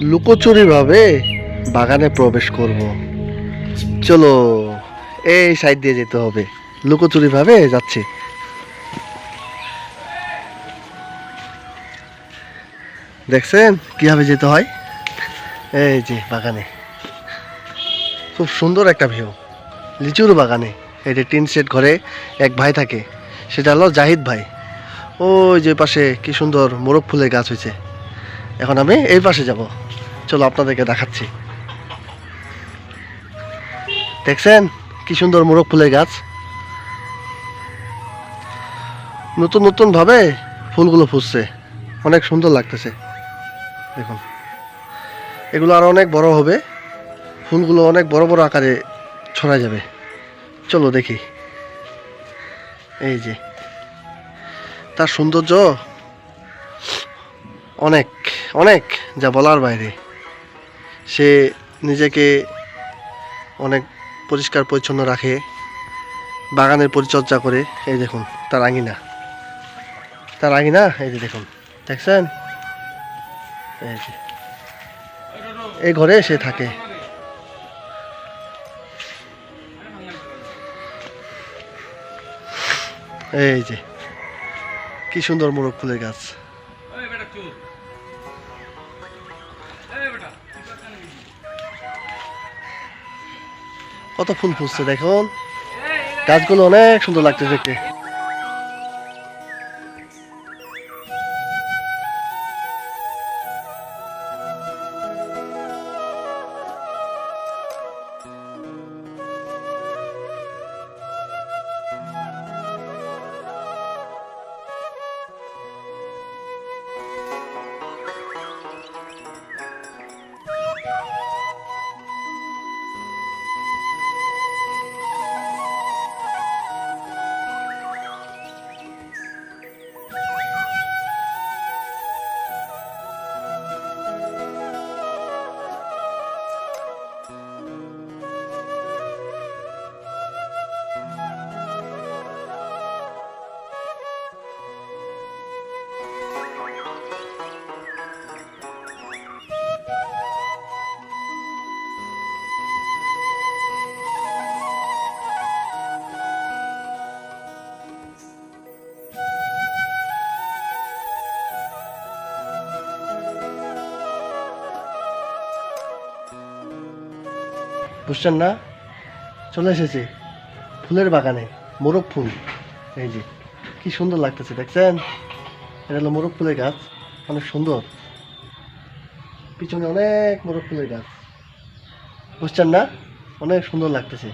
লুকোচুরি ভাবে বাগানে প্রবেশ করব। চলো, এই সাইড দিয়ে যেতে হবে। লুকোচুরি ভাবে যাচ্ছি। দেখছেন? কীভাবে যেতে হয়? এই যে, বাগানে। খুব সুন্দর একটা ভিউ লিচুর বাগানে। এই যে টিন সেট ঘরে এক ভাই থাকে। সেটা হলো জাহিদ ভাই। ওই যে পাশে কি সুন্দর মোরগ ফুলের গাছ হয়েছে। এখন আমি এই পাশে যাব। চলো আপনাদেরকে দেখাচ্ছি। দেখছেন? কি সুন্দর মোরগ ফুলের গাছ। নতুন নতুন ভাবে ফুলগুলো ফুটছে। অনেক সুন্দর লাগতেছে। দেখুন। এগুলো আরও অনেক বড় হবে। ফুলগুলো অনেক বড় বড় আকারে ছড়া যাবে। চলো দেখি। এই যে। তার সৌন্দর্য অনেক অনেক, যা বলার বাইরে। সে নিজেকে অনেক পরিষ্কার পরিচ্ছন্ন রাখে, বাগানের পরিচর্যা করে। এই দেখুন, তার আঙিনা। তার আঙিনা, এই যে দেখুন, দেখছেন? এই যে। এই ঘরে সে থাকে। এই যে, কি সুন্দর মোরগ ফুলের গাছ। কত ফুল ফুটছে দেখুন। গাছগুলো অনেক সুন্দর লাগছে দেখতে। বুঝছেন না? চলে এসেছি। ফুলের বাগানে, মোরগ ফুল। এই যে, কি সুন্দর লাগতেছে, দেখছেন? এটা হলো মোরগ ফুলের গাছ, অনেক সুন্দর। পিছনে অনেক মোরগ ফুলের গাছ। বুঝছেন না? অনেক সুন্দর লাগতেছে।